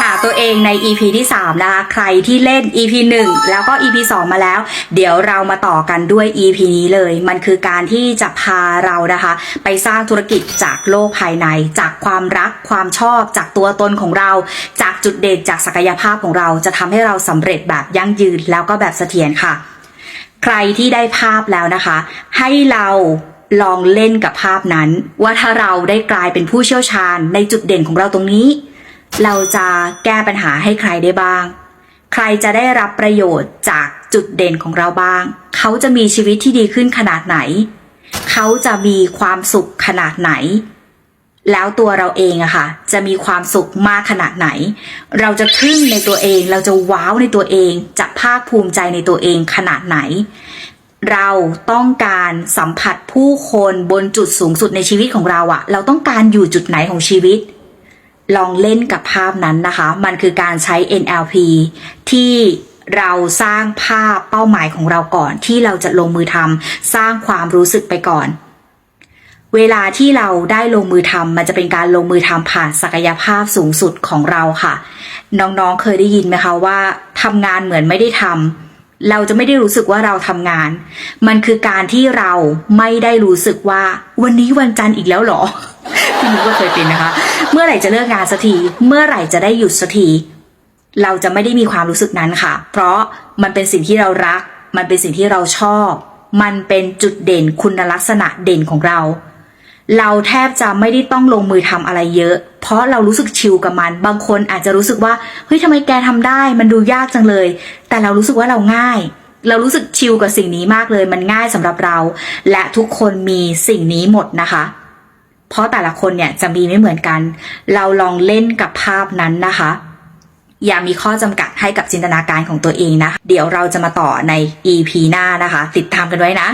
หาตัวเองใน EP ที่ 3 นะคะ ใครที่เล่น EP 1 แล้วก็ EP 2 มาแล้ว เดี๋ยวเรามาต่อกันด้วย EP นี้เลย มันคือการที่จะพาเรานะคะ ไปสร้างธุรกิจจากโลกภายใน จากความรักความชอบ จากตัวตนของเรา จากจุดเด่นจากศักยภาพของเราจะทำให้เราสำเร็จแบบยั่งยืนแล้วก็แบบเสถียรค่ะ ใครที่ได้ภาพแล้วนะคะ ให้เราลองเล่นกับภาพนั้น ว่าถ้าเราได้กลายเป็นผู้เชี่ยวชาญในจุดเด่นของเราตรงนี้ เราจะแก้ปัญหาให้ใครได้บ้าง ใครจะได้รับประโยชน์จากจุดเด่นของเราบ้าง เขาจะมีชีวิตที่ดีขึ้นขนาดไหน เขาจะมีความสุขขนาดไหน แล้วตัวเราเองอะค่ะ จะมีความสุขมากขนาดไหน เราจะทึ่งในตัวเอง เราจะว้าวในตัวเอง จะภาคภูมิใจในตัวเองขนาดไหน เราต้องการสัมผัสผู้คนบนจุดสูงสุดในชีวิตของเราอะเราต้องการอยู่จุดไหนของชีวิต ลองเล่นกับภาพนั้นนะคะ มันคือการใช้ NLP ที่เราสร้างภาพเป้าหมายของเราก่อน ที่เราจะลงมือทำสร้างความรู้สึกไปก่อน เวลาที่เราได้ลงมือทำมันจะเป็นการลงมือทำผ่านศักยภาพสูงสุดของเราค่ะ น้องๆเคยได้ยินไหมคะว่าทำงานเหมือนไม่ได้ทำ เราจะไม่ได้รู้สึกว่าเราทำงาน มันคือการที่เราไม่ได้รู้สึกว่า วันนี้วันจันทร์อีกแล้วหรอพี่นุ้ก็เคยเป็นนะคะ เมื่อไหร่จะเลิกงานสักที เมื่อไหร่จะได้หยุดสักที เราจะไม่ได้มีความรู้สึกนั้นค่ะ เพราะมันเป็นสิ่งที่เรารัก มันเป็นสิ่งที่เราชอบ มันเป็นจุดเด่นคุณลักษณะเด่นของเรา เราแทบจะไม่ได้ต้องลงมือทำอะไรเยอะ เพราะเรารู้สึกชิลกับมัน บางคนอาจจะรู้สึกว่าเฮ้ยทำไมแกทำได้ มันดูยากจังเลย แต่เรารู้สึกว่าเราง่าย เรารู้สึกชิลกับสิ่งนี้มากเลย มันง่ายสำหรับเรา และทุกคนมีสิ่งนี้หมดนะคะ เพราะแต่ละคนเนี่ยจะมีไม่เหมือนกัน เราลองเล่นกับภาพนั้นนะคะ อย่ามีข้อจำกัดให้กับจินตนาการของตัวเองนะ เดี๋ยวเราจะมาต่อใน EP หน้านะคะ ติดตามกันไว้นะ